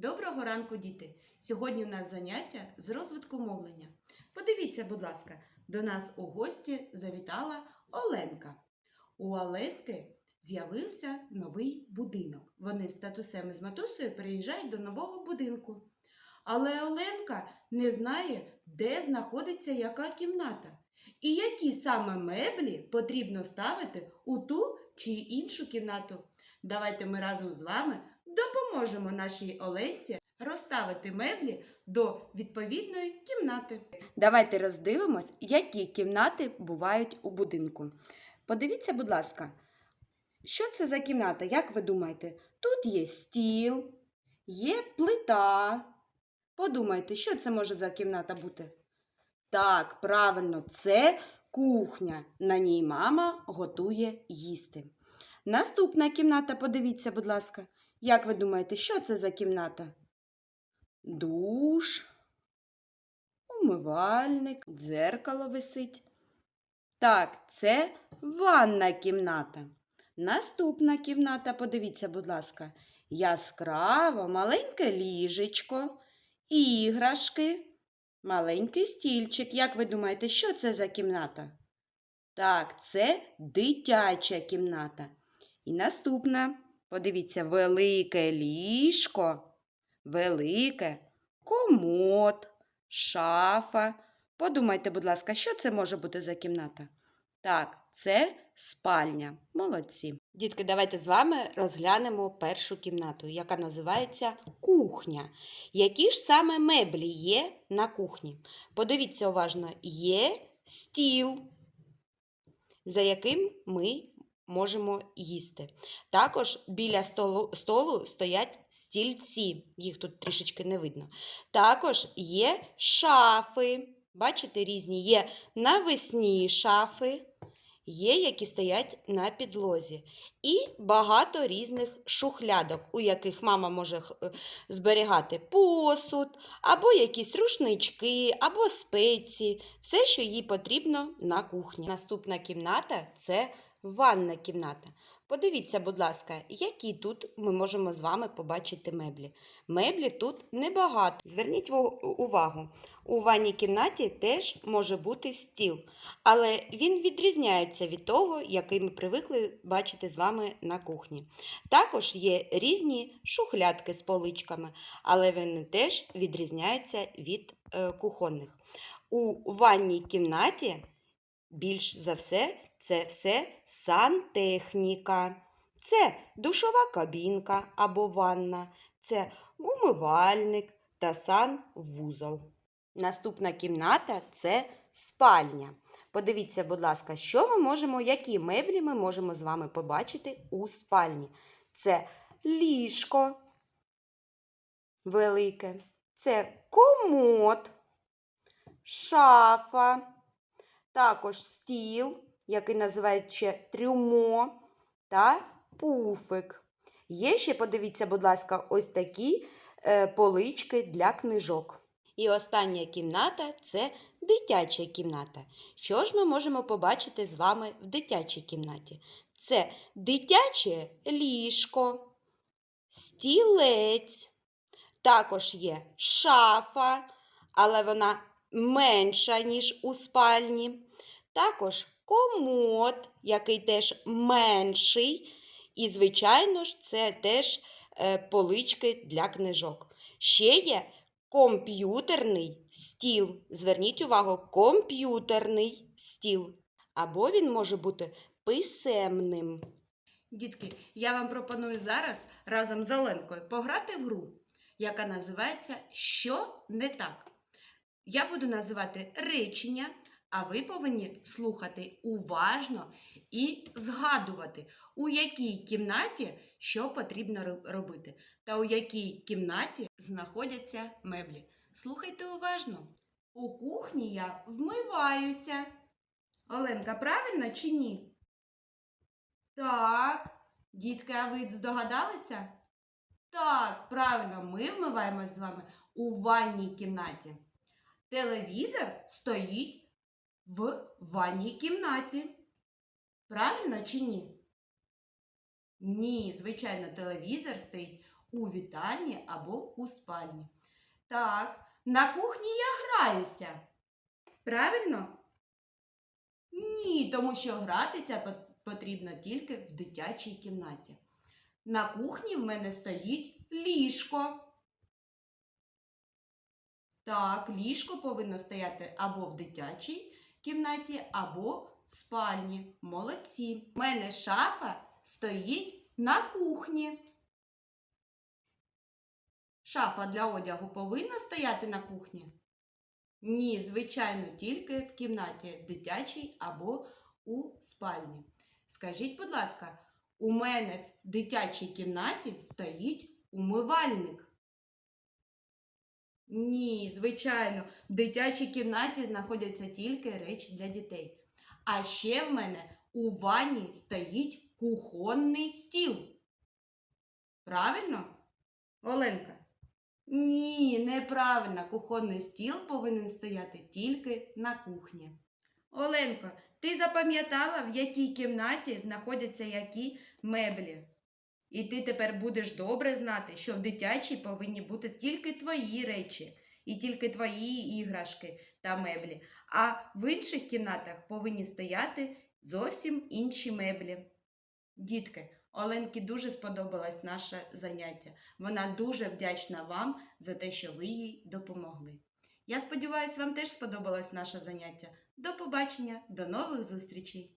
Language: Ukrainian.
Доброго ранку, діти! Сьогодні у нас заняття з розвитку мовлення. Подивіться, будь ласка, до нас у гості завітала Оленка. У Оленки з'явився новий будинок. Вони з татусем і з матусею переїжджають до нового будинку. Але Оленка не знає, де знаходиться яка кімната, і які саме меблі потрібно ставити у ту чи іншу кімнату. Давайте ми разом з вами допоможемо нашій Оленці розставити меблі до відповідної кімнати. Давайте роздивимось, які кімнати бувають у будинку. Подивіться, будь ласка, що це за кімната? Як ви думаєте? Тут є стіл, є плита. Подумайте, що це може за кімната бути? Так, правильно, це кухня. На ній мама готує їсти. Наступна кімната, подивіться, будь ласка. Як ви думаєте, що це за кімната? Душ, умивальник, дзеркало висить. Так, це ванна кімната. Наступна кімната, подивіться, будь ласка, яскраво, маленьке ліжечко, іграшки, маленький стільчик. Як ви думаєте, що це за кімната? Так, це дитяча кімната. І наступна, подивіться, велике ліжко, велике комод, шафа. Подумайте, будь ласка, що це може бути за кімната? Так, це спальня. Молодці. Дітки, давайте з вами розглянемо першу кімнату, яка називається кухня. Які ж саме меблі є на кухні? Подивіться уважно, є стіл, за яким ми можемо їсти. Також біля столу, столу стоять стільці, їх тут трішечки не видно. Також є шафи. Бачите, різні є навесні шафи, є, які стоять на підлозі. І багато різних шухлядок, у яких мама може е, зберігати посуд, або якісь рушнички, або спеції, все, що їй потрібно на кухні. Наступна кімната це ванна кімната. Подивіться, будь ласка, які тут ми можемо з вами побачити меблі. Меблів тут небагато. Зверніть увагу, у ванній кімнаті теж може бути стіл, але він відрізняється від того, який ми привикли бачити з вами на кухні. Також є різні шухлядки з поличками, але вони теж відрізняються від е, кухонних. У ванній кімнаті більш за все це все сантехніка. Це душова кабінка або ванна, це умивальник та санвузол. Наступна кімната це спальня. Подивіться, будь ласка, що ми можемо, які меблі ми можемо з вами побачити у спальні. Це ліжко велике, це комод, шафа, також стіл, який називають ще трюмо, та пуфик. Є ще, подивіться, будь ласка, ось такі е, полички для книжок. І остання кімната це дитяча кімната. Що ж ми можемо побачити з вами в дитячій кімнаті? Це дитяче ліжко, стілець, також є шафа, але вона менша, ніж у спальні. Також комод, який теж менший. І, звичайно ж, це теж е, полички для книжок. Ще є комп'ютерний стіл. Зверніть увагу, комп'ютерний стіл. Або він може бути писемним. Дітки, я вам пропоную зараз разом з Оленкою пограти в гру, яка називається Що не так. Я буду називати речення, а ви повинні слухати уважно і згадувати, у якій кімнаті що потрібно робити, та у якій кімнаті знаходяться меблі. Слухайте уважно. У кухні я вмиваюся. Оленка, правильно чи ні? Так. Дітки, а ви здогадалися? Так, правильно, ми вмиваємось з вами у ванній кімнаті. Телевізор стоїть в ванній кімнаті. Правильно чи ні? Ні, звичайно, телевізор стоїть у вітальні або у спальні. Так, на кухні я граюся. Правильно? Ні, тому що гратися потрібно тільки в дитячій кімнаті. На кухні в мене стоїть ліжко. Так, ліжко повинно стояти або в дитячій кімнаті, або в спальні. Молодці. У мене шафа стоїть на кухні. Шафа для одягу повинна стояти на кухні? Ні, звичайно, тільки в кімнаті, в дитячій або у спальні. Скажіть, будь ласка, у мене в дитячій кімнаті стоїть умивальник. Ні, звичайно, в дитячій кімнаті знаходяться тільки речі для дітей. А ще в мене у ванні стоїть кухонний стіл. Правильно? Оленка? Ні, неправильно. Кухонний стіл повинен стояти тільки на кухні. Оленко, ти запам'ятала, в якій кімнаті знаходяться які меблі? І ти тепер будеш добре знати, що в дитячій повинні бути тільки твої речі і тільки твої іграшки та меблі, а в інших кімнатах повинні стояти зовсім інші меблі. Дітки, Оленці дуже сподобалось наше заняття. Вона дуже вдячна вам за те, що ви їй допомогли. Я сподіваюся, вам теж сподобалось наше заняття. До побачення, до нових зустрічей!